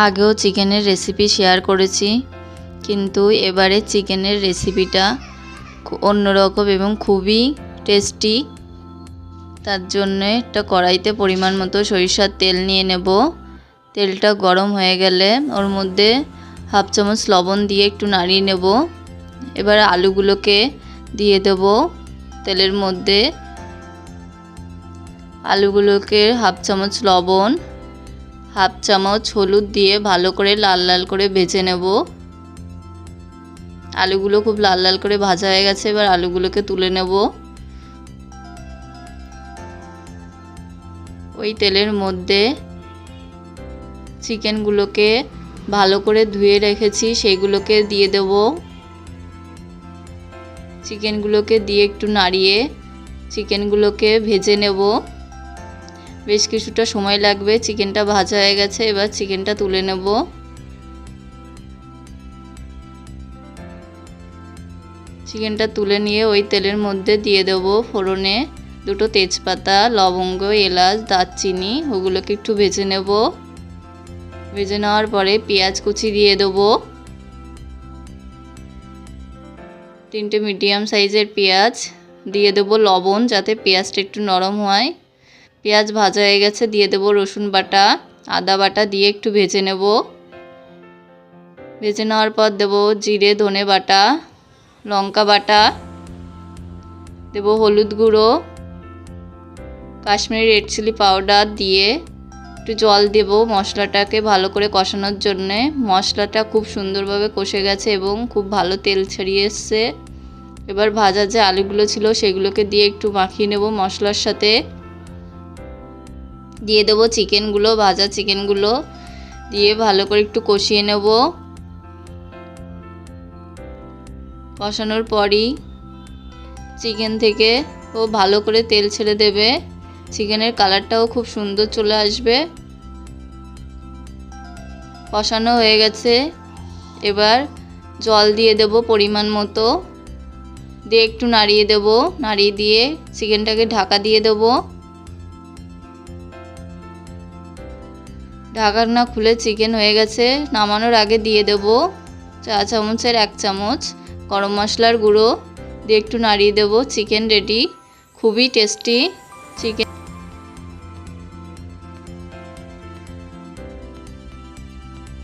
আগেও চিকেনের recipe share করেছি, কিন্তু এবারে চিকেনের রেসিপিটা অন্যরকম এবং খুবই টেস্টি তার জন্যে একটা কড়াইতে পরিমাণ মতো সরিষার তেল নিয়ে নেব। তেলটা গরম হয়ে গেলে ওর মধ্যে হাফ চামচ লবণ দিয়ে একটু নাড়িয়ে নেব। এবার আলুগুলোকে দিয়ে দেব। তেলের মধ্যে আলুগুলোকে হাফ চামচ লবণ হাফ চামচ হলুদ দিয়ে ভালো করে লাল লাল করে ভেজে নেব। আলুগুলো খুব লাল লাল করে ভাজা হয়ে গেছে, এবার আলুগুলোকে তুলে নেব। ওই তেলের মধ্যে চিকেনগুলোকে ভালো করে ধুয়ে রেখেছি সেইগুলোকে দিয়ে দেব। চিকেনগুলোকে দিয়ে একটু নাড়িয়ে চিকেনগুলোকে ভেজে নেব। বেশ কিছুটা সময় লাগবে, চিকেনটা ভাজা হয়ে গেছে, এবার চিকেনটা তুলে নেব। চিকেনটা তুলে নিয়ে ওই তেলের মধ্যে দিয়ে দেব ফোড়নে দুটো তেজপাতা, লবঙ্গ, এলাচ, দারচিনি, ওগুলোকে একটু ভেজে নেব। ভেজে নেওয়ার পরে পেঁয়াজ কুচি দিয়ে দেবো। তিনটে মিডিয়াম সাইজের পেঁয়াজ, দিয়ে দেবো লবণ যাতে পেঁয়াজটা একটু নরম হয়। পেঁয়াজ ভাজা হয়ে গেছে, দিয়ে দেবো রসুন বাটা। আদা বাটা দিয়ে একটু ভেজে নেব। ভেজে নেওয়ার পর দেবো জিরে, ধনে বাটা, লঙ্কা বাটা, দেবো হলুদ গুঁড়ো, কাশ্মীরি রেড চিলি পাউডার দিয়ে একটু জল দেব মশলাটাকে ভালো করে কষানোর জন্যে। মশলাটা খুব সুন্দরভাবে কষে গেছে এবং খুব ভালো তেল ছাড়িয়ে এসছে। এবার ভাজা যে আলুগুলো ছিল সেগুলোকে দিয়ে একটু মাখিয়ে নেব মশলার সাথে। দিয়ে দেবো চিকেনগুলো, ভাজা চিকেনগুলো। দিয়ে ভালো করে একটু কষিয়ে নেব। কষানোর পরই চিকেন থেকে ও ভালো করে তেল ছেড়ে দেবে। চিকেনের কালারটাও খুব সুন্দর চলে আসবে। কষানো হয়ে গেছে। এবার জল দিয়ে দেব পরিমাণ মতো। দিয়ে একটু নাড়িয়ে দেব। নাড়িয়ে দিয়ে চিকেনটাকে ঢাকা দিয়ে দেব। ঢাকার না খুলে চিকেন হয়ে গেছে, নামানোর আগে দিয়ে দেব চা চামচের এক চামচ গরম মশলার গুঁড়ো, দিয়ে একটু নাড়িয়ে দেব চিকেন রেডি খুবই টেস্টি চিকেন